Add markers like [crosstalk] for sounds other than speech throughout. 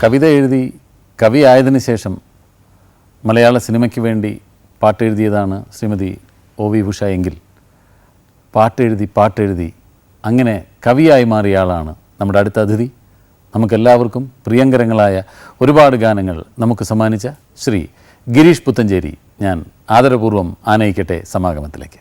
കവിത എഴുതി കവി ആയതിനു ശേഷം മലയാള സിനിമയ്ക്ക് വേണ്ടി പാട്ടെഴുതിയതാണ് ശ്രീമതി ഒ വി ഉഷ എങ്കിൽ. പാട്ടെഴുതി പാട്ടെഴുതി അങ്ങനെ കവിയായി മാറിയ ആളാണ് നമ്മുടെ അടുത്ത അതിഥി. നമുക്കെല്ലാവർക്കും പ്രിയങ്കരങ്ങളായ ഒരുപാട് ഗാനങ്ങൾ നമുക്ക് സമ്മാനിച്ച ശ്രീ ഗിരീഷ് പുത്തഞ്ചേരി. ഞാൻ ആദരപൂർവം ആനയിക്കട്ടെ സമാഗമത്തിലേക്ക്.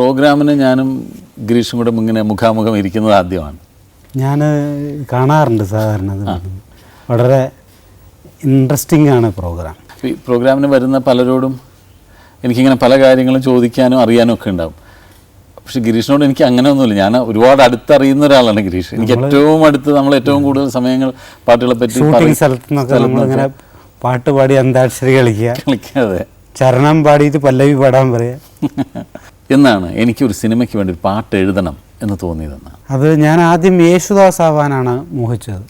പ്രോഗ്രാമിന് ഞാനും ഗിരീഷും കൂടെ ഇങ്ങനെ മുഖാമുഖം ഇരിക്കുന്നത് ആദ്യമാണ്. ഞാൻ കാണാറുണ്ട് സാധാരണ വളരെ ഇൻട്രസ്റ്റിംഗ് ആണ് പ്രോഗ്രാം. ഈ പ്രോഗ്രാമിന് വരുന്ന പലരോടും എനിക്കിങ്ങനെ പല കാര്യങ്ങളും ചോദിക്കാനും അറിയാനും ഒക്കെ ഉണ്ടാവും. പക്ഷെ ഗിരീഷിനോട് എനിക്ക് അങ്ങനെ ഒന്നുമില്ല. ഞാൻ ഒരുപാട് അടുത്തറിയുന്ന ഒരാളാണ് ഗിരീഷ്. എനിക്ക് ഏറ്റവും അടുത്ത് നമ്മൾ ഏറ്റവും കൂടുതൽ സമയങ്ങൾ പാട്ടുകളെ പറ്റി പറയും. സ്ഥലത്ത് പാട്ട് പാടി അന്താക്ഷരി കളിക്കുക. കളിക്കാതെ ചരണം പാടിയിട്ട് പല്ലവി പാടാൻ പറയുക [laughs] എന്നാണ് എനിക്കൊരു സിനിമയ്ക്ക് വേണ്ടി ഒരു പാട്ട് എഴുതണം എന്ന് തോന്നിയതെന്ന് അത് ഞാൻ ആദ്യം യേശുദാസ് ആവാനാണ് മോഹിച്ചത്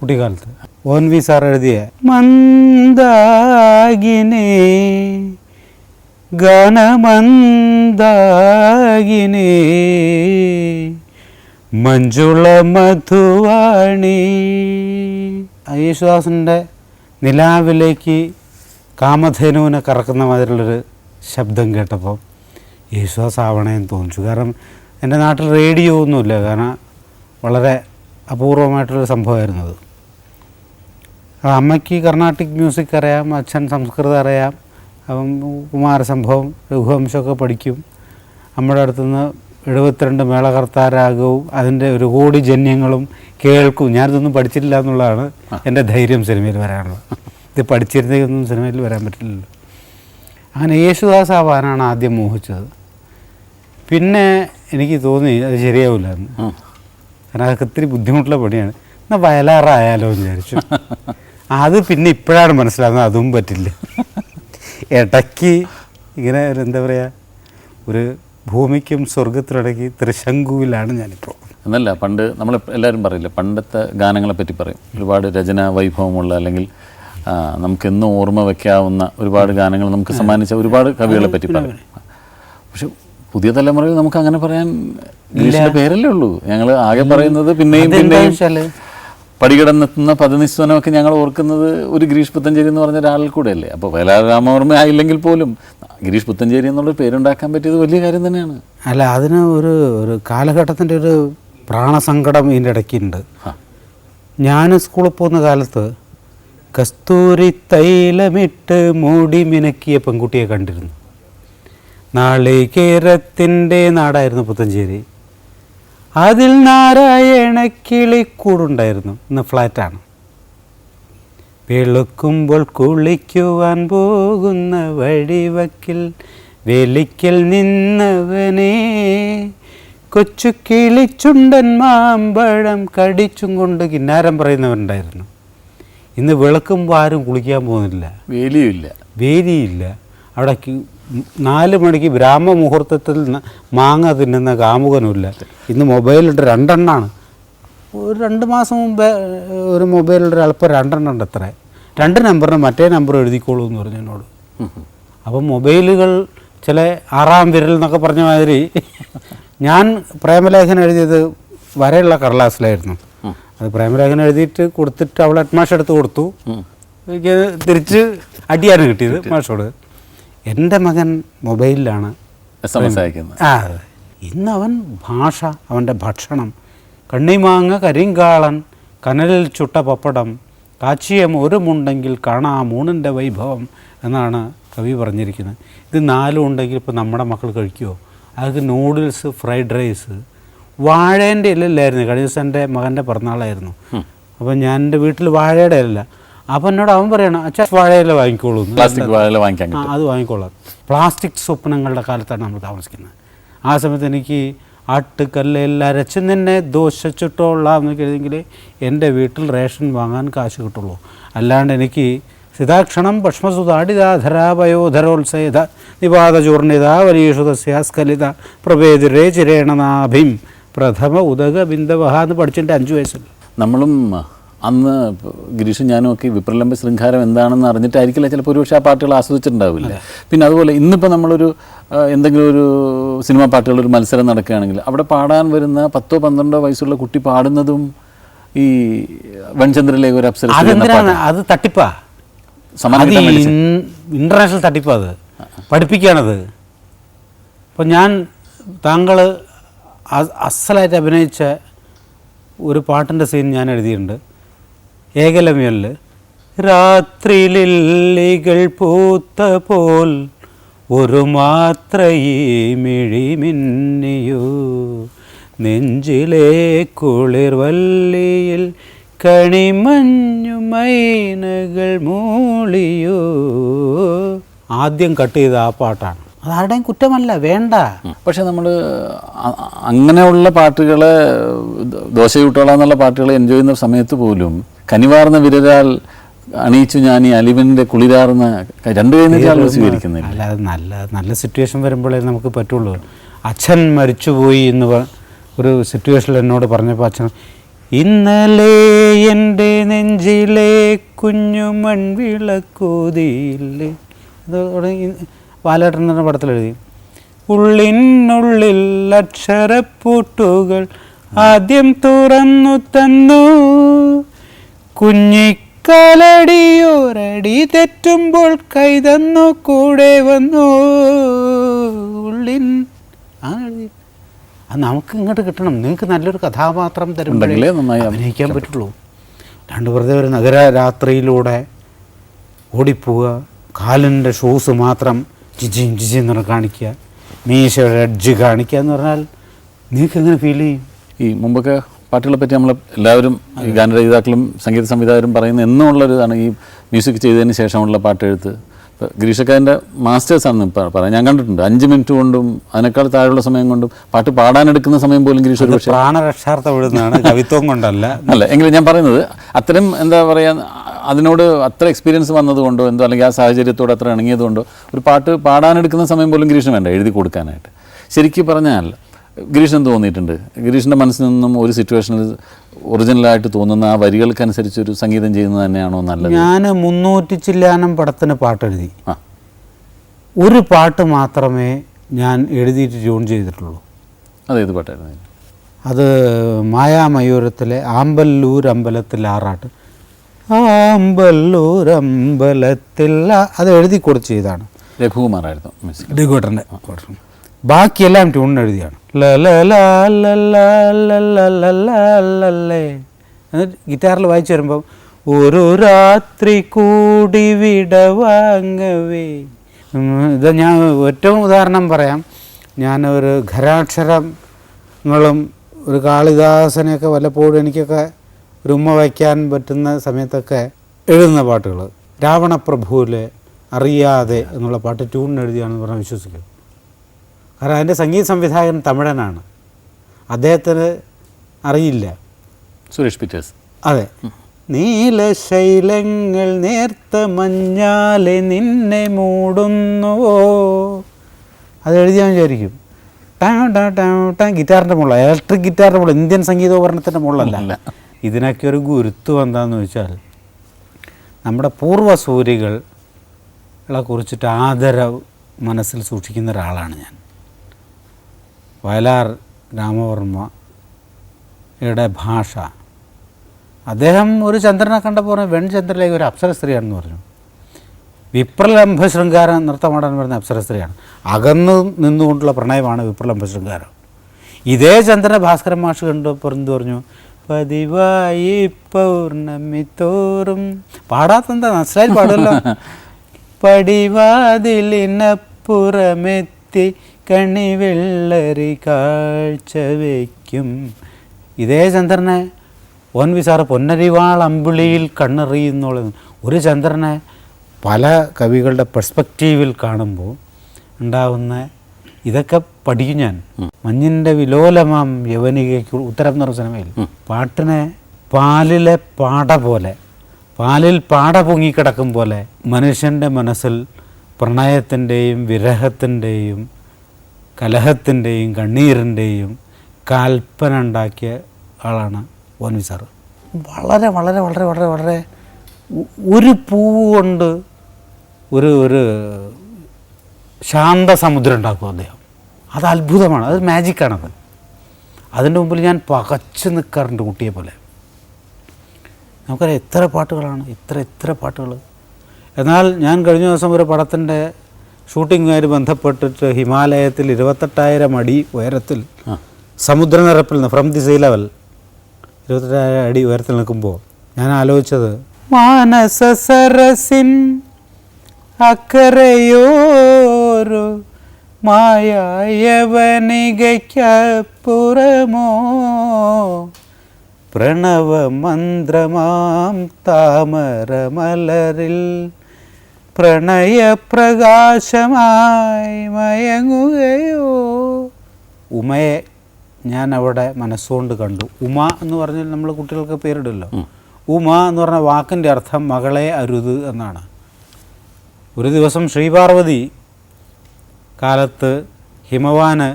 കുട്ടിക്കാലത്ത്. ഓൻ വി സാർ എഴുതിയ മന്ദാകിനെ ഗണമന്ദാകിനേ മഞ്ജുള മധുവാണി യേശുദാസിന്റെ നിലാവിലേക്ക് കാമധേനുവിനെ കറക്കുന്ന മാതിരിയുള്ളൊരു ശബ്ദം കേട്ടപ്പോൾ യേശുദാസ് ആവണേന്ന് തോന്നിച്ചു. കാരണം എന്റെ നാട്ടിൽ റേഡിയോ ഒന്നുമില്ല. കാരണം വളരെ അപൂർവമായിട്ടുള്ളൊരു സംഭവമായിരുന്നു അത്. അമ്മയ്ക്ക് കർണാട്ടിക് മ്യൂസിക് അറിയാം അച്ഛൻ സംസ്കൃതം അറിയാം അപ്പം കുമാരസംഭവം രഘുവംശമൊക്കെ പഠിക്കും. നമ്മുടെ അടുത്തുനിന്ന് എഴുപത്തിരണ്ട് മേളകർത്താരാഗവും അതിന്റെ ഒരു കോടി ജന്യങ്ങളും കേൾക്കും. ഞാനിതൊന്നും പഠിച്ചിട്ടില്ല എന്നുള്ളതാണ് എന്റെ ധൈര്യം സിനിമയിൽ വരാനുള്ളത്. ഇത് പഠിച്ചിരുന്നെങ്കിൽ ഒന്നും സിനിമയിൽ വരാൻ പറ്റില്ലല്ലോ. അങ്ങനെ യേശുദാസ് ആവാനാണ് ആദ്യം മോഹിച്ചത്. പിന്നെ എനിക്ക് തോന്നി അത് ശരിയാവില്ല എന്ന് ഉം. കാരണം അതൊക്കെ ഇത്തിരി ബുദ്ധിമുട്ടുള്ള പണിയാണ്. എന്നാൽ വയലാറായാലോ എന്ന് വിചാരിച്ചു. അത് പിന്നെ ഇപ്പോഴാണ് മനസ്സിലാകുന്നത് അതും പറ്റില്ല. ഇടയ്ക്ക് ഇങ്ങനെ ഒരു എന്താ പറയുക ഒരു ഭൂമിക്കും സ്വർഗത്തിനിടയ്ക്ക് തൃശങ്കുവിലാണ് ഞാനിപ്പോൾ എന്നല്ല പണ്ട് നമ്മൾ എല്ലാവരും പറയില്ല പണ്ടത്തെ ഗാനങ്ങളെ പറ്റി പറയും. ഒരുപാട് രചന വൈഭവമുള്ള അല്ലെങ്കിൽ നമുക്കെന്നും ഓർമ്മ വയ്ക്കാവുന്ന ഒരുപാട് ഗാനങ്ങൾ നമുക്ക് സമ്മാനിച്ച ഒരുപാട് കവികളെ പറ്റി പറയും. പക്ഷെ പുതിയ തലമുറയിൽ നമുക്ക് അങ്ങനെ പറയാൻ പേരല്ലേ ഉള്ളൂ. ഞങ്ങൾ ആകെ പറയുന്നത് പിന്നെയും പിന്നെയും പടികടന്നെത്തുന്ന പദനിസ്വനമൊക്കെ ഞങ്ങൾ ഓർക്കുന്നത് ഒരു ഗിരീഷ് പുത്തഞ്ചേരി എന്ന് പറഞ്ഞ ഒരാളിൽ കൂടെ അല്ലേ അപ്പോൾ വേലാരാമവർമ്മ ആയില്ലെങ്കിൽ പോലും ഗിരീഷ് പുത്തഞ്ചേരി എന്നുള്ള പേരുണ്ടാക്കാൻ പറ്റിയത് വലിയ കാര്യം തന്നെയാണ്. അല്ല അതിന് ഒരു ഒരു കാലഘട്ടത്തിന്റെ ഒരു പ്രാണസങ്കടം ഇതിന്റെ ഇടയ്ക്കുണ്ട്. ഞാൻ സ്കൂളിൽ പോകുന്ന കാലത്ത് കസ്തൂരി തൈലമിട്ട് മൂടി മിനക്കിയ പെൺകുട്ടിയെ കണ്ടിരുന്നു. നാളികേരത്തിന്റെ നാടായിരുന്നു പുത്തഞ്ചേരി. അതിൽ നാരായണ കിളിക്കൂടുണ്ടായിരുന്നു ഇന്ന് ഫ്ലാറ്റാണ്. വെളുക്കുമ്പോൾ കുളിക്കുവാൻ പോകുന്ന വഴിവക്കിൽ വെലിക്കൽ നിന്നവനെ. കൊച്ചു കിളിച്ചുണ്ടൻ മാമ്പഴം കടിച്ചും കൊണ്ട് കിന്നാരം പറയുന്നവരുണ്ടായിരുന്നു. ഇന്ന് വിളക്കുമ്പോൾ ആരും കുളിക്കാൻ പോകുന്നില്ല. വേലിയില്ല വേലിയില്ല. അവിടെ നാല് മണിക്ക് ബ്രാഹ്മ മുഹൂർത്തത്തിൽ ന- മാങ്ങ തിന്നുന്ന കാമുകനുമില്ല. ഇന്ന് മൊബൈലിട്ട് രണ്ടെണ്ണമാണ് ഒരു രണ്ട് മാസം മുമ്പേ ഒരു മൊബൈലിൽ അല്പം രണ്ടെണ്ണം ഉണ്ട് അത്ര. രണ്ട് നമ്പറിന് മറ്റേ നമ്പർ എഴുതിക്കോളൂ എന്ന് പറഞ്ഞു എന്നോട്. അപ്പം മൊബൈലുകൾ ചില ആറാം വിരൽ എന്നൊക്കെ പറഞ്ഞ മാതിരി ഞാൻ പ്രേമലേഖനം എഴുതിയത് വരെയുള്ള കടലാസിലായിരുന്നു. അത് പ്രേമലേഖനം എഴുതിയിട്ട് കൊടുത്തിട്ട് അവൾ അഡ്മാഷ് എടുത്ത് കൊടുത്തു. എനിക്ക് തിരിച്ച് അടിയാണ് കിട്ടിയത് മാഷോട് എന്റെ മകൻ മൊബൈലിലാണ് ആ ഇന്ന് അവൻ ഭാഷ അവന്റെ ഭക്ഷണം. കണ്ണിമാങ്ങ കരിങ്കാളൻ കനലിൽ ചുട്ട പപ്പടം കാച്ചിയം ഒരു മുണ്ടെങ്കിൽ കാണാം ഊണിന്റെ വൈഭവം എന്നാണ് കവി പറഞ്ഞിരിക്കുന്നത്. ഇത് നാലും ഉണ്ടെങ്കിൽ ഇപ്പോൾ നമ്മുടെ മക്കൾ കഴിക്കുമോ അത് നൂഡിൽസ് ഫ്രൈഡ് റൈസ്. വാഴേന്റെ ഇല്ലല്ലായിരുന്നു കഴിഞ്ഞ ദിവസം എന്റെ മകന്റെ പിറന്നാളായിരുന്നു. അപ്പം ഞാൻ എന്റെ വീട്ടിൽ വാഴയുടെ ഇല അപ്പം എന്നോട് അവൻ പറയണം അച്ഛാ വാഴയില വാങ്ങിക്കോളൂ. പ്ലാസ്റ്റിക് വാങ്ങിക്കാൻ അത് വാങ്ങിക്കോളാം പ്ലാസ്റ്റിക് സ്വപ്നങ്ങളുടെ കാലത്താണ് നമ്മൾ താമസിക്കുന്നത്. ആ സമയത്ത് എനിക്ക് ആട്ടുകല്ലിൽ അരച്ച് നിന്നെ ദോശ ചുട്ടോളാം എന്ന് എഴുതിയെങ്കിൽ എന്റെ വീട്ടിൽ റേഷൻ വാങ്ങാൻ കാശ് കിട്ടുള്ളൂ. അല്ലാണ്ട് എനിക്ക് സിതാക്ഷണം ഭക്ഷ്മസുതാടിതാധരാപയോധരോത്സേത നിപാതചൂർണിത വലീഷുതസ്യാസ്കലിത പ്രഭേതിരേ ചിരേണനാഭിം പ്രഥമ ഉദക ബിന്ദവഹ എന്ന് പഠിച്ചിട്ട് അഞ്ച് വയസ്സിൽ. നമ്മളും അന്ന് ഗിരീഷും ഞാനും ഒക്കെ വിപ്രലംബ ശൃംഖാരം എന്താണെന്ന് അറിഞ്ഞിട്ടായിരിക്കില്ല. ചിലപ്പോൾ ഒരുപക്ഷെ ആ പാട്ടുകൾ ആസ്വദിച്ചിട്ടുണ്ടാവില്ല. പിന്നെ അതുപോലെ ഇന്നിപ്പോൾ നമ്മളൊരു എന്തെങ്കിലും ഒരു സിനിമാ പാട്ടുകൾ ഒരു മത്സരം നടക്കുകയാണെങ്കിൽ അവിടെ പാടാൻ വരുന്ന പത്തോ പന്ത്രണ്ടോ വയസ്സുള്ള കുട്ടി പാടുന്നതും ഈ വൺചന്ദ്രയിലെ ഒരു അപ്സര അത് തട്ടിപ്പാ. ഇന്റർനാഷണൽ ഇന്റർനാഷണൽ തട്ടിപ്പാ അത്. പഠിപ്പിക്കുകയാണത്. അപ്പം ഞാൻ താങ്കൾ അസലായിട്ട് അഭിനയിച്ച ഒരു പാട്ടിന്റെ സീൻ ഞാൻ എഴുതിയിട്ടുണ്ട്. ഏകലമ്യലിൽ രാത്രിലില്ലികൾ പൂത്ത പോൽ ഒരു മാത്രയീ മിഴിമിന്നിയോ നെഞ്ചിലെ കുളിർവല്ലിയിൽ കണിമഞ്ഞു മൈനകൾ മൂളിയൂ. ആദ്യം കട്ട് ചെയ്ത ആ പാട്ടാണ്. അത് ആരുടെയും കുറ്റമല്ല വേണ്ട. പക്ഷെ നമ്മൾ അങ്ങനെയുള്ള പാട്ടുകളെ ദ- ദോശ ചുട്ടോളാം പാട്ടുകളെ പാട്ടുകൾ എൻജോയ് ചെയ്യുന്ന സമയത്ത് പോലും കനിവാർന്ന വിരരാൽ അണിയിച്ചു ഞാൻ ഈ അലിവിന്റെ കുളിരാർന്ന രണ്ടു കഴിഞ്ഞാൽ സ്വീകരിക്കുന്നില്ല. അല്ലാതെ നല്ല നല്ല സിറ്റുവേഷൻ വരുമ്പോഴേ നമുക്ക് പറ്റുള്ളൂ. അച്ഛൻ മരിച്ചുപോയി എന്ന് ഒരു സിറ്റുവേഷനിൽ എന്നോട് പറഞ്ഞപ്പോൾ അച്ഛൻ ഇന്നലെ എന്റെ നെഞ്ചിലെ കുഞ്ഞു മൺവിളക്കൂതിയില്ലേ ഇത് തുടങ്ങി ബാലേട്ടന്റെ പടത്തിൽ എഴുതി. ഉള്ളിനുള്ളിൽ അക്ഷരപ്പൂട്ടുകൾ ആദ്യം തുറന്നു തന്നു. കുഞ്ഞിക്കാലടിയോരടി തെറ്റുമ്പോൾ കൈതന്നു കൂടെ വന്നു. ഉള്ളിൻ ആ അത് നമുക്ക് ഇങ്ങോട്ട് കിട്ടണം. നിങ്ങൾക്ക് നല്ലൊരു കഥാപാത്രം തരുമ്പോഴേ നന്നായി അഭിനയിക്കാൻ പറ്റുള്ളൂ. രണ്ട് വെറുതെ ഒരു നഗര രാത്രിയിലൂടെ ഓടിപ്പോവുക കാലിന്റെ ഷൂസ് മാത്രം ജിജിയും ജിജി എന്ന് കാണിക്കുക മീശയുടെ എഡ്ജ് കാണിക്കുക എന്ന് പറഞ്ഞാൽ നിങ്ങൾക്ക് എങ്ങനെ ഫീൽ ചെയ്യും? ഈ മുമ്പൊക്കെ പാട്ടുകളെ പറ്റി നമ്മൾ എല്ലാവരും ഈ ഗാനരചയിതാക്കളും സംഗീത സംവിധായകരും പറയുന്ന എന്നുള്ളൊരിതാണ് ഈ മ്യൂസിക് ചെയ്തതിന് ശേഷമുള്ള പാട്ടെഴുത്ത്. ഇപ്പോൾ ഗിരീഷക്കാരന്റെ മാസ്റ്റേഴ്സാണ് പറയാം. ഞാൻ കണ്ടിട്ടുണ്ട്. അഞ്ച് മിനിറ്റ് കൊണ്ടും അതിനേക്കാൾ താഴെയുള്ള സമയം കൊണ്ടും പാട്ട് പാടാനെടുക്കുന്ന സമയം പോലും ഗിരീഷ് ഒരു പക്ഷേ പ്രാണരക്ഷാർത്ഥം എഴുതുന്നതാണ് കവിത്വം കൊണ്ടല്ല. അല്ല എങ്കിലും ഞാൻ പറയുന്നത് അത്തരം എന്താ പറയുക അതിനോട് അത്ര എക്സ്പീരിയൻസ് വന്നതുകൊണ്ടോ എന്തോ അല്ലെങ്കിൽ ആ സാഹചര്യത്തോട് അത്ര ഇണങ്ങിയതുകൊണ്ടോ ഒരു പാട്ട് പാടാനെടുക്കുന്ന സമയം പോലും ഗിരീഷിന് വേണ്ട എഴുതി കൊടുക്കാനായിട്ട്. ശരിക്കും പറഞ്ഞാൽ ഗിരീഷിന് തോന്നിയിട്ടുണ്ട്. ഗിരീഷിന്റെ മനസ്സിൽ നിന്നും ഒരു സിറ്റുവേഷനിൽ ഒറിജിനലായിട്ട് തോന്നുന്ന ആ വരികൾക്കനുസരിച്ച് ഒരു സംഗീതം ചെയ്യുന്നത് തന്നെയാണോ നല്ലത്? ഞാൻ മുന്നൂറ്റി ചില്ലാനം പടത്തിന് പാട്ടെഴുതി ആ. ഒരു പാട്ട് മാത്രമേ ഞാൻ എഴുതിയിട്ട് ട്യൂൺ ചെയ്തിട്ടുള്ളൂ. അതേത് പാട്ടായിരുന്നു അത് മായാമയൂരത്തിലെ ആമ്പല്ലൂർ അമ്പലത്തിൽ ആറാട്ട്. ആമ്പല്ലൂർ അമ്പലത്തിൽ അത് എഴുതി കൊടുത്ത് ചെയ്താണ് രഘുകുമാറായിരുന്നു ഡിഗോട്ടന്റെ ബാക്കിയെല്ലാം ട്യൂൺ എഴുതിയാണ് എന്നിട്ട് ഗിറ്റാറിൽ വായിച്ചു വരുമ്പം ഒരു രാത്രി കൂടി വിട വാങ്ങവേ ഇത് ഞാൻ ഏറ്റവും ഉദാഹരണം പറയാം ഞാൻ ഒരു ഖരാക്ഷരങ്ങളും ഒരു കാളിദാസനെയൊക്കെ വല്ലപ്പോഴും എനിക്കൊക്കെ ഒരു ഉമ്മ വയ്ക്കാൻ പറ്റുന്ന സമയത്തൊക്കെ എഴുതുന്ന പാട്ടുകൾ രാവണപ്രഭുവിലെ അറിയാതെ എന്നുള്ള പാട്ട് ട്യൂണിന് എഴുതിയാണെന്ന് പറഞ്ഞാൽ വിശ്വസിക്കും കാരണം അതിന്റെ സംഗീത സംവിധായകൻ തമിഴനാണ്. അദ്ദേഹത്തിന് അറിയില്ല. സുരേഷ് പിറ്റേഴ്സ്. അതെ. നീലശൈലങ്ങൾ നേർത്ത മഞ്ഞാലെ നിന്നെ മൂടുന്നുവോ? അത് എഴുതിയാൽ വിചാരിക്കും. ടാ ടാ ടാ ടാ ഗിറ്റാറിന്റെ മുകളിൽ ഇലക്ട്രിക് ഗിറ്റാറിന്റെ മുകളിൽ ഇന്ത്യൻ സംഗീതോപകരണത്തിന്റെ മുകളിലല്ല. ഇതിനൊക്കെ ഒരു ഗുരുത്വം എന്താണെന്ന് വെച്ചാൽ നമ്മുടെ പൂർവസൂരികളെ കുറിച്ചിട്ട് ആദരവ് മനസ്സിൽ സൂക്ഷിക്കുന്ന ഒരാളാണ് ഞാൻ. വയലാർ രാമവർമ്മയുടെ ഭാഷ. അദ്ദേഹം ഒരു ചന്ദ്രനെ കണ്ടപ്പോൾ പറഞ്ഞു വെൺചന്ദ്രനിലേക്ക് ഒരു അപ്സര സ്ത്രീയാണെന്ന് പറഞ്ഞു. വിപ്രലംഭ ശൃംഗാരം നൃത്തമാടാൻ പറഞ്ഞ അപ്സര സ്ത്രീയാണ്. അകന്നു നിന്നുകൊണ്ടുള്ള പ്രണയമാണ് വിപ്രലംഭ ശൃംഗാരം. ഇതേ ചന്ദ്രനെ ഭാസ്കരൻ മാഷ് കണ്ടപ്പോൾ എന്ത് പറഞ്ഞു? പതിവായി പൗർണമി തോറും. പാടാത്തെന്താ? മനസ്സിലായി പാടുമല്ലോ. [laughs] പടിവാതിലിനപ്പുറമെത്തി കണിവെള്ളരി കാഴ്ച വയ്ക്കും. ഇതേ ചന്ദ്രനെ ഓൻ വിസാറ് പൊന്നരിവാൾ അമ്പിളിയിൽ കണ്ണെറിയുന്നുള്ളത് ഒരു ചന്ദ്രനെ പല കവികളുടെ പെർസ്പെക്റ്റീവിൽ കാണുമ്പോൾ ഉണ്ടാവുന്ന ഇതൊക്കെ പഠിക്കും ഞാൻ. മഞ്ഞിന്റെ വിലോലമാം യവനികയ്ക്ക് ഉത്തരം എന്ന് പറഞ്ഞ സിനിമയിൽ പാട്ടിനെ പാലിലെ പാട പോലെ പാലിൽ പാട പൊങ്ങിക്കിടക്കും പോലെ മനുഷ്യന്റെ മനസ്സിൽ പ്രണയത്തിന്റെയും വിരഹത്തിന്റെയും കലഹത്തിന്റെയും കണ്ണീരിന്റെയും കൽപ്പന ഉണ്ടാക്കിയ ആളാണ് ഓൻവി സാറ് വളരെ വളരെ വളരെ വളരെ വളരെ ഒരു പൂവ് കൊണ്ട് ഒരു ഒരു ശാന്ത സമുദ്രം ഉണ്ടാക്കും അദ്ദേഹം. അത് അത്ഭുതമാണ് അത് മാജിക്കാണത് അതിന്റെ മുമ്പിൽ ഞാൻ പകച്ചു നിൽക്കാറുണ്ട് കുട്ടിയെ പോലെ. നമുക്കറിയാം എത്ര പാട്ടുകളാണ് ഇത്ര എത്ര പാട്ടുകൾ എന്നാൽ ഞാൻ കഴിഞ്ഞ ദിവസം ഒരു പടത്തിന്റെ ഷൂട്ടിങ്ങുമായി ബന്ധപ്പെട്ടിട്ട് ഹിമാലയത്തിൽ ഇരുപത്തെട്ടായിരം അടി ഉയരത്തിൽ. സമുദ്രനിരപ്പിൽ നിന്ന് ഫ്രം ദി സീ ലെവൽ ഇരുപത്തെട്ടായിരം അടി ഉയരത്തിൽ നിൽക്കുമ്പോൾ ഞാൻ ആലോചിച്ചത് മാനസസരസിൻ അക്കരയോരു മായായവനികയ്ക്കപ്പുറമോ പ്രണവമന്ത്രമാം താമരമലരിൽ പ്രണയപ്രകാശമായി മയങ്ങുകയോ? ഉമയെ ഞാൻ അവിടെ മനസ്സുകൊണ്ട് കണ്ടു. ഉമ എന്ന് പറഞ്ഞാൽ നമ്മൾ കുട്ടികൾക്ക് പേരിടല്ലോ. ഉമ എന്ന് പറഞ്ഞ വാക്കിന്റെ അർത്ഥം മകളെ അരുത് എന്നാണ്. ഒരു ദിവസം ശ്രീപാർവതി കാലത്ത് ഹിമവാന്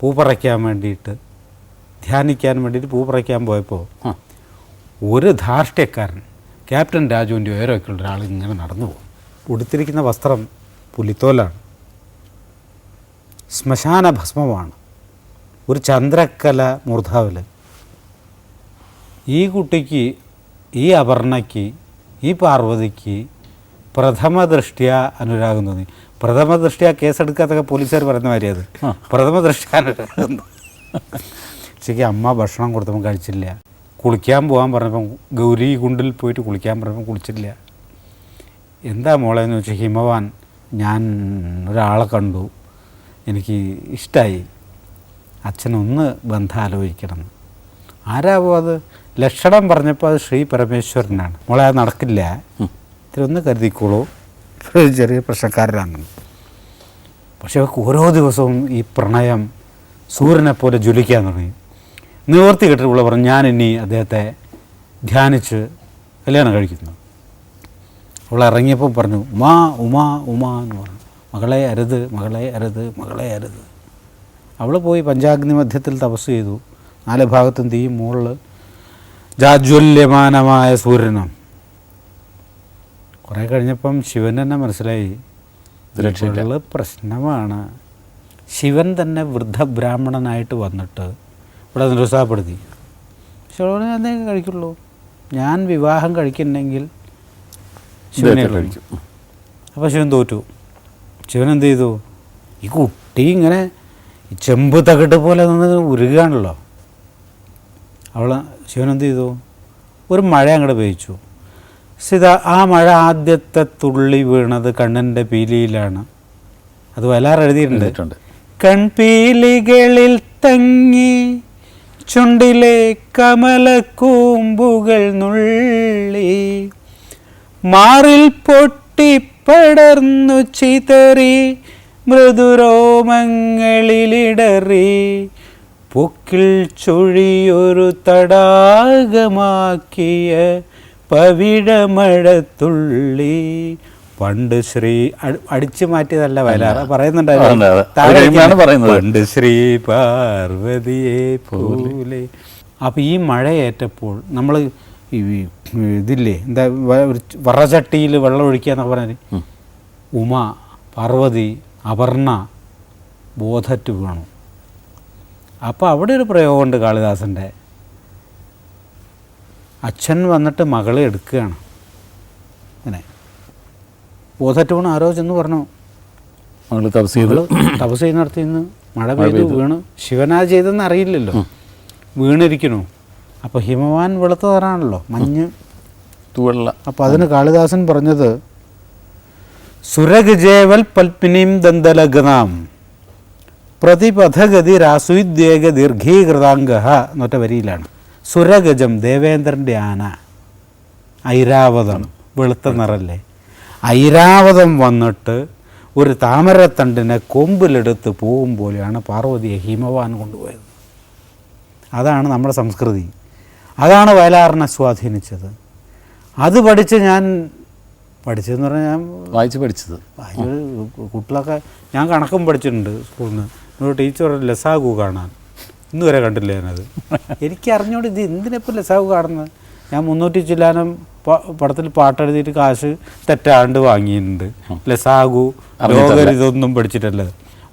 പൂ പറിക്കാൻ വേണ്ടിയിട്ട് ധ്യാനിക്കാൻ വേണ്ടിയിട്ട് പൂ പറിക്കാൻ പോയപ്പോൾ ഒരു ധാർഷ്ട്യക്കാരൻ ക്യാപ്റ്റൻ രാജുവിന്റെ ഉയരമൊക്കെയുള്ള ഒരാൾ ഇങ്ങനെ നടന്നു പോകും. ഉടുത്തിരിക്കുന്ന വസ്ത്രം പുലിത്തോലാണ്. ശ്മശാന ഭസ്മമാണ്. ഒരു ചന്ദ്രക്കല മൂർധാവിൽ ഈ കുട്ടിക്ക് ഈ അപർണയ്ക്ക് ഈ പാർവതിക്ക് പ്രഥമ ദൃഷ്ട്യ അനുരാഗം തോന്നി. പ്രഥമ ദൃഷ്ട്യ കേസെടുക്കാത്തൊക്കെ പോലീസുകാർ പറയുന്ന മാതിരി അത്. പ്രഥമ ദൃഷ്ട്യ അനുരാഗം ശരിക്ക് അമ്മ ഭക്ഷണം കൊടുത്തപ്പോൾ കഴിച്ചില്ല. കുളിക്കാൻ പോകാൻ പറഞ്ഞപ്പം ഗൗരി കുണ്ടിൽ പോയിട്ട് കുളിക്കാൻ പറഞ്ഞപ്പം കുളിച്ചില്ല. എന്താ മോളെ എന്ന് വെച്ചാൽ ഹിമവാൻ ഞാൻ ഒരാളെ കണ്ടു. എനിക്ക് ഇഷ്ടമായി അച്ഛനൊന്ന് ബന്ധം ആലോചിക്കണം എന്ന്. ആരാവോ അത്? ലക്ഷണം പറഞ്ഞപ്പോൾ അത് ശ്രീ പരമേശ്വരനാണ്. മോളെ അത് നടക്കില്ല. ഇത്തിരൊന്ന് കരുതിക്കോളൂ. ചെറിയ പ്രശ്നക്കാരനാണ്. പക്ഷേ ഓരോ ദിവസവും ഈ പ്രണയം സൂര്യനെ പോലെ ജ്വലിക്കാൻ തുടങ്ങി. നിവർത്തി കെട്ടിട്ടുള്ള പറഞ്ഞു ഞാൻ ഇനി അദ്ദേഹത്തെ ധ്യാനിച്ച് കല്യാണം കഴിക്കുന്നു. അവൾ ഇറങ്ങിയപ്പോൾ പറഞ്ഞു ഉമാ ഉമാ ഉമാ എന്ന് പറഞ്ഞു. മകളെ അരുത് മകളെ അരുത് മകളെ അരുത്. അവൾ പോയി പഞ്ചാഗ്നി മധ്യത്തിൽ തപസ് ചെയ്തു. നാല് ഭാഗത്തും തീയും മുകളിൽ ജാജ്വല്യമാനമായ സൂര്യനും കുറേ കഴിഞ്ഞപ്പം ശിവൻ തന്നെ മനസ്സിലായി ഇത് പ്രശ്നമാണ്. ശിവൻ തന്നെ വൃദ്ധബ്രാഹ്മണനായിട്ട് വന്നിട്ട് ഇവിടെ നിരുത്സാഹപ്പെടുത്തി. ശിവനെ എന്തെങ്കിലും കഴിക്കുള്ളൂ. ഞാൻ വിവാഹം കഴിക്കുന്നെങ്കിൽ ശിവനെ കഴിക്കും. അപ്പോൾ ശിവൻ തോറ്റു. ശിവൻ എന്ത് ചെയ്തു? ഈ കുട്ടി ഇങ്ങനെ ചെമ്പ് തകിട്ട് പോലെ നിന്ന് ഉരുകുകയാണല്ലോ അവൾ ശിവൻ എന്ത് ചെയ്തു? ഒരു മഴ അങ്ങോട്ട് പെയ്ച്ചു. സിത ആ മഴ ആദ്യത്തെ തുള്ളി വീണത് കണ്ണന്റെ പീലിയിലാണ്. അത് എഴുതിയിട്ടുണ്ട്. എഴുതിയിട്ടുണ്ട്. കൺപീലികളിൽ തങ്ങി ചുണ്ടിലെ കമലക്കൂമ്പുകൾ നുള്ളി. മാറിൽ പൊട്ടിപ്പടർന്നു ചിതറി മൃദുരോമങ്ങളിലിടറി പൊക്കിൽ ചുഴിയൊരു തടാകമാക്കിയ പവിഴമഴത്തുള്ളി. പണ്ട് ശ്രീ അടി- അടിച്ചു മാറ്റിയതല്ല വയലാർ. പറയുന്നുണ്ടായിരുന്നു. പണ്ട് ശ്രീ പാർവതിയെ പോലെ. അപ്പോൾ ഈ മഴയേറ്റപ്പോൾ നമ്മൾ ഈ ഇതില്ലേ? എന്താ വറചട്ടിയിൽ വെള്ളം ഒഴിക്കുക എന്നൊക്കെ പറഞ്ഞാൽ ഉമ പാർവതി അപർണ ബോധറ്റ് വീണു. അപ്പോൾ അവിടെ ഒരു പ്രയോഗമുണ്ട് കാളിദാസന്റെ അച്ഛൻ വന്നിട്ട് മകളെ എടുക്കുകയാണ്. അങ്ങനെ ബോധറ്റ് വേണം ആരോ ചെന്ന് പറഞ്ഞു. മകൾ തപസ് ചെയ്ത്. തപസ് ചെയ്യുന്നിടത്ത് നിന്ന് മഴ പെയ്തു വീണ്. ശിവനാ ചെയ്തെന്ന് അറിയില്ലല്ലോ. വീണിരിക്കണു അപ്പോൾ ഹിമവാൻ വെളുത്ത തറാണല്ലോ മഞ്ഞ്. തൂവെള്ള. അപ്പോൾ അതിന് കാളിദാസൻ പറഞ്ഞത് സുരഗജേവൽ പൽപ്പിനിം ദന്തലഗ്നാം പ്രതിപഥഗതി രാസുദ്വേഗ ദീർഘീകൃതാംഗ എന്നൊറ്റ വരിയിലാണ്. സുരഗജം ദേവേന്ദ്രന്റെ ആന ഐരാവതം വെളുത്ത നിറല്ലേ. ഐരാവതം വന്നിട്ട് ഒരു താമരത്തണ്ടിനെ കൊമ്പിലെടുത്ത് പോകും പോലെയാണ് പാർവതിയെ ഹിമവാൻ കൊണ്ടുപോയത്. അതാണ് നമ്മുടെ സംസ്കൃതി. അതാണ് വയലാറിനെ സ്വാധീനിച്ചത്. അത് പഠിച്ച് ഞാൻ പഠിച്ചതെന്ന് പറഞ്ഞാൽ ഞാൻ വായിച്ച് പഠിച്ചത്. കുട്ടികളൊക്കെ ഞാൻ കണക്കും പഠിച്ചിട്ടുണ്ട് സ്കൂളിൽ നിന്ന് ഒരു ടീച്ചർ ലസാഗു കാണാൻ. ഇന്ന് വരെ കണ്ടില്ല ഞാനത്. എനിക്ക് അറിഞ്ഞോണ്ട് ഇത് എന്തിനിപ്പോൾ ലസാഗു കാണുന്നത്? ഞാൻ മുന്നൂറ്റി ചില്ലാനം പടത്തിൽ പാട്ടെഴുതിയിട്ട് കാശ് തെറ്റാണ്ട് വാങ്ങിയിട്ടുണ്ട്. ലസാഗു ലോകർ ഇതൊന്നും പഠിച്ചിട്ടല്ല.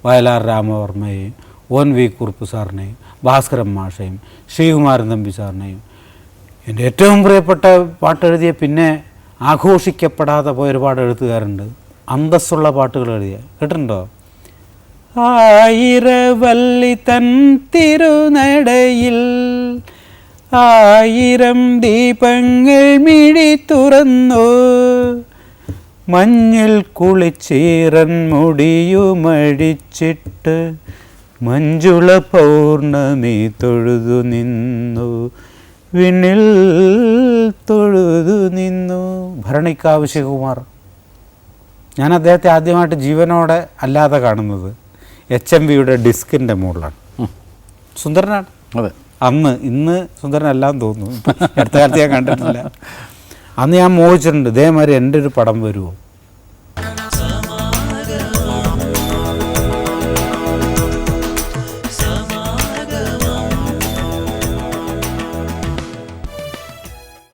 വയലാർ രാമവർമ്മയെയും ഓൻ വി കുറുപ്പ് സാറിനെയും ഭാസ്കരൻ മാഷയും ശ്രീകുമാരൻ തമ്പി സാറിനെയും എന്റെ ഏറ്റവും പ്രിയപ്പെട്ട പാട്ടെഴുതിയ പിന്നെ ആഘോഷിക്കപ്പെടാതെ പോയ ഒരുപാട് എഴുത്തുകാരുണ്ട്. അന്തസ്സുള്ള പാട്ടുകൾ എഴുതിയ. കേട്ടിട്ടുണ്ടോ? ആയിരവല്ലി തൻ തിരുനടയിൽ ആയിരം ദീപങ്ങൾ മിഴി തുറന്നു. മഞ്ഞിൽ കുളിച്ചീറൻ മുടിയുമഴിച്ചിട്ട് മഞ്ജുള പൗർണമി തൊഴുതു നിന്നു. വിണ്ണിൽ തൊഴുതു നിന്നു. ഭരണിക്കാവ് ശിവകുമാർ ഞാൻ അദ്ദേഹത്തെ ആദ്യമായിട്ട് ജീവനോടെ അല്ലാതെ കാണുന്നത് എച്ച് എം വിയുടെ ഡിസ്കിന്റെ മുകളിലാണ്. സുന്ദരനാണ്. അതെ. അന്ന് ഇന്ന് സുന്ദരനല്ലാന്ന് തോന്നുന്നു. അടുത്ത കാലത്ത് ഞാൻ കണ്ടിട്ടില്ല. അന്ന് ഞാൻ മോഹിച്ചിട്ടുണ്ട് ഇതേമാതിരി എന്റെ ഒരു പടം വരുമോ